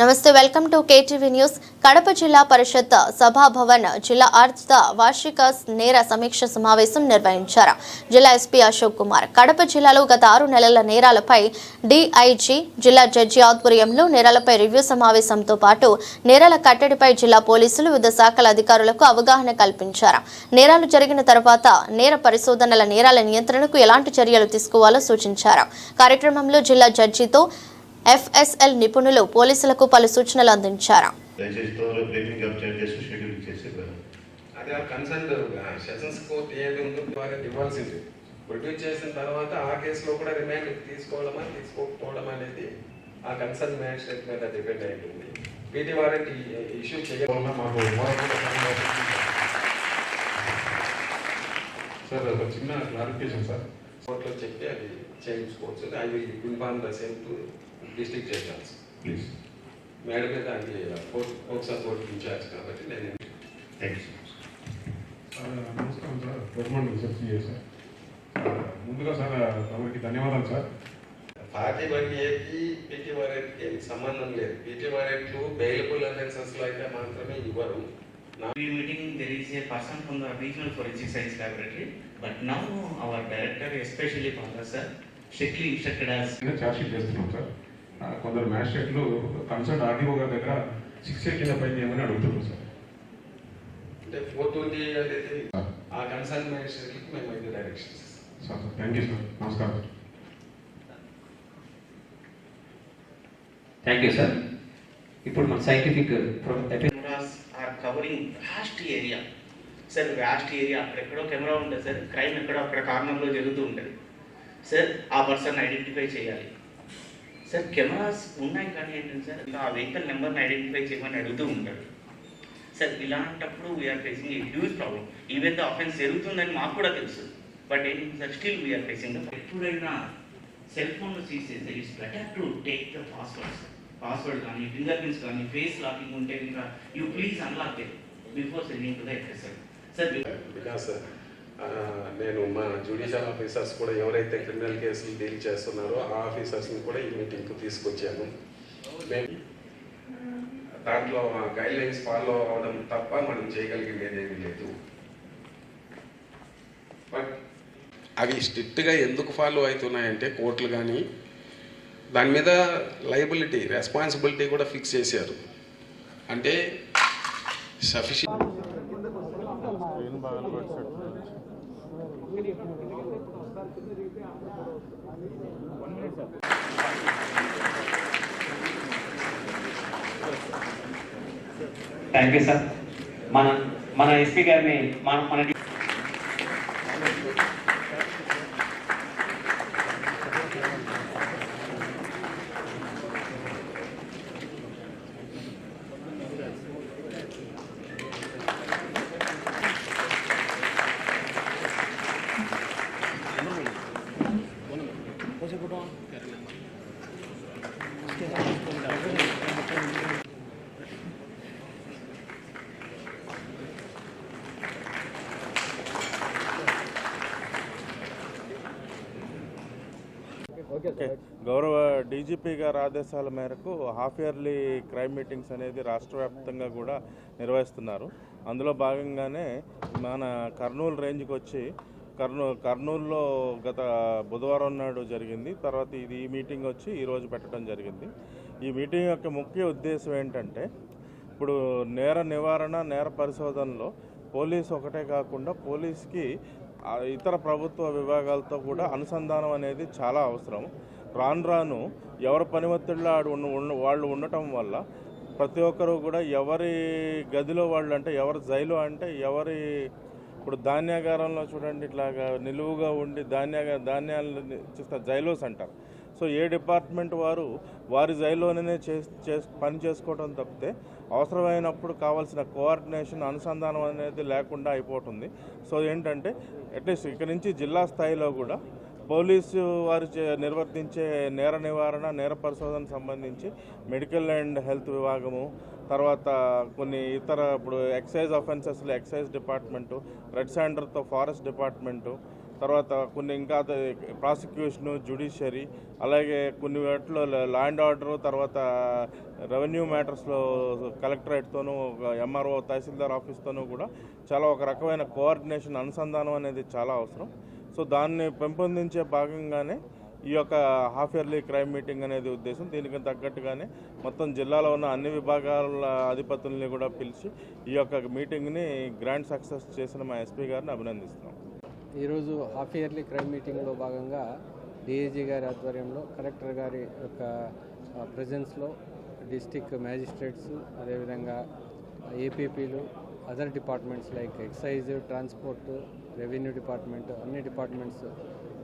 నమస్తే welcome to KTV news. Kadapa జిల్లా పరిషత్ సభాభవన్ జిల్లా ఆర్థిక వార్షిక నేర సమీక్ష సమావేశం నిర్వహించారు. జిల్లా ఎస్పీ అశోక్ కుమార్ కడప జిల్లాలో గత ఆరు నెలల నేరాలపై డిఐజీ జిల్లా జడ్జి ఆధ్వర్యంలో నేరాలపై రివ్యూ సమావేశంతో పాటు నేరాల కట్టడిపై జిల్లా పోలీసులు వివిధ శాఖల అధికారులకు అవగాహన కల్పించారు. నేరాలు జరిగిన తర్వాత నేర పరిశోధనల నేరాల నియంత్రణకు ఎలాంటి చర్యలు తీసుకోవాలో సూచించారు. కార్యక్రమంలో జిల్లా జడ్జితో ఎఫ్ఎస్ఎల్ నిపుణులు పోలీసులకు పలు సూచనలు అందించారు. ప్రొడ్యూస్ చేసిన తర్వాత ఆ కేసులో కూడా రిమాండ్ తీసుకోవడమా తీసుకోకపోవడం అనేది ఆ కన్సర్న్ మ్యాజిస్ట్రేట్ మీద డిపెండ్ అయి ఉంటుంది పీటీ వారెంట్ ఇష్యూ చేయడం మాకు సార్ ఒక చిన్న క్లారిఫికేషన్ సార్. కోర్టులో చెప్పి అది చేయించుకోవచ్చు. I will inform the same to district judges please madam మీద అది కోర్ట్ కోర్ట్ కోర్ట్ ఇన్ఛార్జ్ కాబట్టి నేను థ్యాంక్ యూ నమస్కారం సార్. గవర్నమెంట్ సార్ ముందుగా సార్ తమరికి ధన్యవాదాలు సార్. పార్టీ వన్ ఏకి పీటీ వారెంట్కి సంబంధం లేదు. పీటీ వారెంట్లు బెయిలబుల్ అఫెన్సెస్లో అయితే మాత్రమే ఇవ్వరు. meeting, there is a person from the regional forensic science laboratory, but now our director, especially Panda sir, strictly instructed us. Charge sheet చేస్తున్నాం సార్. కొందరు మ్యాజిస్ట్రేట్లు కన్సర్న్ ఆర్డీఓ గారి దగ్గర సిక్స్ ఏ కింద పైన ఏమని అడుగుతున్నారు సార్? అంటే ఫోర్ ట్వంటీ అనేది ఆ కన్సర్న్ మ్యాజిస్ట్రేట్కి మేము అయితే directions sir thank you sir. నమస్కారం. Sir thank you sir. ఇప్పుడు మన scientific cameras are covering vast area. Sir vast area అక్కడెక్కడో కెమెరా ఉంటుంది సార్. క్రైమ్ ఎక్కడో అక్కడ కార్నర్లో జరుగుతూ ఉంటుంది. సార్ ఆ పర్సన్ ఐడెంటిఫై చేయాలి. సార్ కెమెరాస్ ఉన్నాయి కానీ ఏంటంటే సార్ ఆ వెహికల్ నెంబర్ని ఐడెంటిఫై చేయమని అడుగుతూ ఉంటారు. సార్ ఇలాంటప్పుడు we are facing a huge problem even the offence జరుగుతుందని మాకు కూడా తెలుసు. బట్ ఏంటి sir still we are facing ఎప్పుడైనా cell phone it's better to take the passwords password కానీ ఫింగర్ ప్రింట్స్ కానీ ఫేస్ లాకింగ్ ఉంటే ఇంకా you please unlock they before sending to the sir because నేను మా జ్యుడిషియల్ ఆఫీసర్స్ కూడా ఎవరైతే క్రిమినల్ కేసులు డీల్ చేస్తున్నారో ఆ ఆఫీసర్స్ని కూడా ఈ మీటింగ్కు తీసుకొచ్చాను. మేము దాంట్లో గైడ్ లైన్స్ ఫాలో అవడం తప్ప మనం చేయగలిగింది ఏదేమీ లేదు. బట్ అవి స్ట్రిక్ట్గా ఎందుకు ఫాలో అవుతున్నాయంటే కోర్టులు కానీ దాని మీద లయబిలిటీ రెస్పాన్సిబిలిటీ కూడా ఫిక్స్ చేశారు. అంటే సఫిషియెంట్ థ్యాంక్ యూ సార్ మన మన ఎస్పీ గారిని మన మన ఓకే. గౌరవ డీజీపీ గారి ఆదేశాల మేరకు హాఫ్ ఇయర్లీ క్రైమ్ మీటింగ్స్ అనేది రాష్ట్ర వ్యాప్తంగా కూడా నిర్వహిస్తున్నారు. అందులో భాగంగానే మన కర్నూలు రేంజ్కి వచ్చి కర్నూ కర్నూలులో గత బుధవారం నాడు జరిగింది. తర్వాత ఇది ఈ మీటింగ్ వచ్చి ఈరోజు పెట్టడం జరిగింది. ఈ మీటింగ్ యొక్క ముఖ్య ఉద్దేశం ఏంటంటే ఇప్పుడు నేర నివారణ నేర పరిశోధనలో పోలీస్ ఒకటే కాకుండా పోలీస్కి ఇతర ప్రభుత్వ విభాగాలతో కూడా అనుసంధానం అనేది చాలా అవసరం. రాను రాను ఎవరి పని ఒత్తిడిలో ఆడు వాళ్ళు ఉండటం వల్ల ప్రతి ఒక్కరు కూడా ఎవరి గదిలో వాళ్ళు అంటే ఎవరి జైలు అంటే ఎవరి ఇప్పుడు ధాన్యాగారంలో చూడండి ఇట్లాగా నిలువుగా ఉండి ధాన్యాగా ధాన్యాలని చూస్తే జైలోస్ అంటారు. సో ఏ డిపార్ట్మెంట్ వారు వారి జైల్లోనే చే పని చేసుకోవడం తప్పితే అవసరమైనప్పుడు కావాల్సిన కోఆర్డినేషన్ అనుసంధానం అనేది లేకుండా అయిపోతుంది. సో ఏంటంటే అట్లీస్ట్ ఇక్కడి నుంచి జిల్లా స్థాయిలో కూడా పోలీసు వారు చే- నిర్వర్తించే నేర నివారణ నేర పరిశోధన సంబంధించి మెడికల్ అండ్ హెల్త్ విభాగము తర్వాత కొన్ని ఇతర ఇప్పుడు ఎక్సైజ్ అఫెన్సెస్లో ఎక్సైజ్ డిపార్ట్మెంటు రెడ్ శాండర్తో ఫారెస్ట్ డిపార్ట్మెంటు తర్వాత కొన్ని ఇంకా ప్రాసిక్యూషను జుడిషియరీ అలాగే కొన్ని వాటిలో ల్యాండ్ ఆర్డరు తర్వాత రెవెన్యూ మ్యాటర్స్లో కలెక్టరేట్తోనూ ఎంఆర్ఓ తహసీల్దార్ ఆఫీస్తోనూ కూడా చాలా ఒక రకమైన కోఆర్డినేషన్ అనుసంధానం అనేది చాలా అవసరం. సో దాన్ని పెంపొందించే భాగంగానే ఈ యొక్క హాఫ్ ఇయర్లీ క్రైమ్ మీటింగ్ అనేది ఉద్దేశం. దీనికి తగ్గట్టుగానే మొత్తం జిల్లాలో ఉన్న అన్ని విభాగాల అధిపతుల్ని కూడా పిలిచి ఈ యొక్క మీటింగ్ని గ్రాండ్ సక్సెస్ చేసిన మా ఎస్పీ గారిని అభినందిస్తున్నాం. ఈరోజు హాఫ్ ఇయర్లీ క్రైమ్ మీటింగ్లో భాగంగా డిఐజీ గారి ఆధ్వర్యంలో కలెక్టర్ గారి యొక్క ప్రజెన్స్లో డిస్టిక్ మ్యాజిస్ట్రేట్స్ అదేవిధంగా ఏపీపీలు other departments like excise transport revenue department అన్ని డిపార్ట్మెంట్స్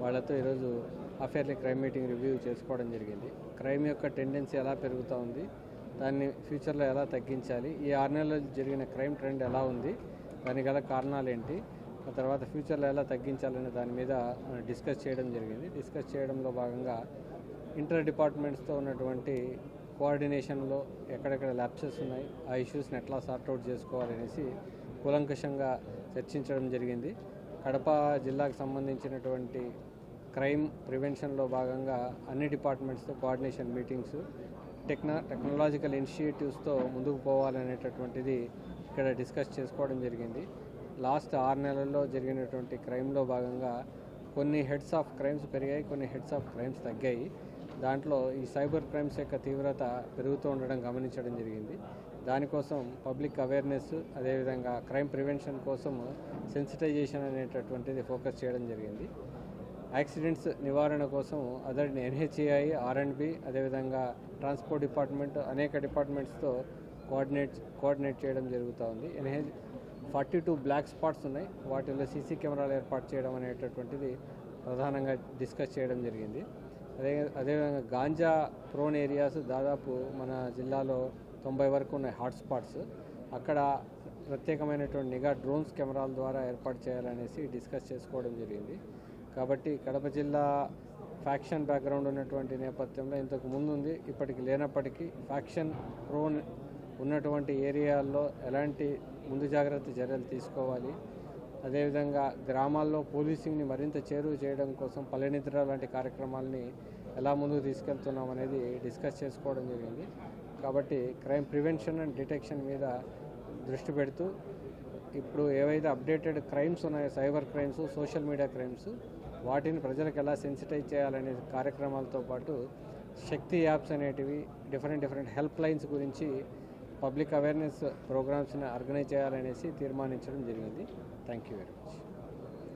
వాళ్ళతో ఈరోజు అఫేర్లీ క్రైమ్ మీటింగ్ రివ్యూ చేసుకోవడం జరిగింది. క్రైమ్ యొక్క టెండెన్సీ ఎలా పెరుగుతూ ఉంది దాన్ని ఫ్యూచర్లో ఎలా తగ్గించాలి ఈ ఆరు నెలల్లో జరిగిన క్రైమ్ ట్రెండ్ ఎలా ఉంది దాని గల కారణాలు ఏంటి ఆ తర్వాత ఫ్యూచర్లో ఎలా తగ్గించాలనే దాని మీద డిస్కస్ చేయడం జరిగింది. డిస్కస్ చేయడంలో భాగంగా ఇంటర్ డిపార్ట్మెంట్స్తో ఉన్నటువంటి కోఆర్డినేషన్లో ఎక్కడెక్కడ ల్యాప్సెస్ ఉన్నాయి ఆ ఇష్యూస్ని ఎట్లా సార్ట్అవుట్ చేసుకోవాలనేసి కూలంకషంగా చర్చించడం జరిగింది. కడప జిల్లాకు సంబంధించినటువంటి క్రైమ్ ప్రివెన్షన్లో భాగంగా అన్ని డిపార్ట్మెంట్స్తో కోఆర్డినేషన్ మీటింగ్స్ టెక్నా టెక్నాలజికల్ ఇనిషియేటివ్స్తో ముందుకు పోవాలనేటటువంటిది ఇక్కడ డిస్కస్ చేసుకోవడం జరిగింది. లాస్ట్ ఆరు నెలల్లో జరిగినటువంటి క్రైమ్లో భాగంగా కొన్ని హెడ్స్ ఆఫ్ క్రైమ్స్ పెరిగాయి కొన్ని హెడ్స్ ఆఫ్ క్రైమ్స్ తగ్గాయి. దాంట్లో ఈ సైబర్ క్రైమ్స్ యొక్క తీవ్రత పెరుగుతూ ఉండడం గమనించడం జరిగింది. దానికోసం పబ్లిక్ అవేర్నెస్ అదేవిధంగా క్రైమ్ ప్రివెన్షన్ కోసం సెన్సిటైజేషన్ అనేటటువంటిది ఫోకస్ చేయడం జరిగింది. యాక్సిడెంట్స్ నివారణ కోసం అదర్ ఎన్హెచ్ఏఐ ఆర్ అండ్ అదేవిధంగా ట్రాన్స్పోర్ట్ డిపార్ట్మెంట్ అనేక డిపార్ట్మెంట్స్తో కోఆర్డినేట్ కోఆర్డినేట్ చేయడం జరుగుతూ ఉంది. NH forty two black spots ఉన్నాయి. వాటిలో సీసీ కెమెరాలు ఏర్పాటు చేయడం అనేటటువంటిది ప్రధానంగా డిస్కస్ చేయడం జరిగింది. అదే అదేవిధంగా గాంజా ప్రోన్ ఏరియాస్ దాదాపు మన జిల్లాలో తొంభై వరకు ఉన్నాయి హాట్స్పాట్స్ అక్కడ ప్రత్యేకమైనటువంటి నిఘా డ్రోన్స్ కెమెరాల ద్వారా ఏర్పాటు చేయాలనేసి డిస్కస్ చేసుకోవడం జరిగింది. కాబట్టి కడప జిల్లా ఫ్యాక్షన్ బ్యాక్గ్రౌండ్ ఉన్నటువంటి నేపథ్యంలో ఇంతకు ముందు ఉంది ఇప్పటికి లేనప్పటికీ ఫ్యాక్షన్ ప్రోన్ ఉన్నటువంటి ఏరియాల్లో ఎలాంటి ముందు జాగ్రత్త చర్యలు తీసుకోవాలి. అదేవిధంగా గ్రామాల్లో పోలీసింగ్ని మరింత చేరువ చేయడం కోసం పల్లెనిద్ర లాంటి కార్యక్రమాలని ఎలా ముందుకు తీసుకెళ్తున్నాం అనేది డిస్కస్ చేసుకోవడం జరిగింది. కాబట్టి క్రైమ్ ప్రివెన్షన్ అండ్ డిటెక్షన్ మీద దృష్టి పెడుతూ ఇప్పుడు ఏవైతే అప్డేటెడ్ క్రైమ్స్ ఉన్నాయో cyber crimes social media crimes వాటిని ప్రజలకు ఎలా సెన్సిటైజ్ చేయాలనే కార్యక్రమాలతో పాటు శక్తి యాప్స్ అనేటివి డిఫరెంట్ డిఫరెంట్ హెల్ప్ లైన్స్ గురించి పబ్లిక్ అవేర్నెస్ ప్రోగ్రామ్స్ని ఆర్గనైజ్ చేయాలనేసి తీర్మానించడం జరిగింది. Thank you very much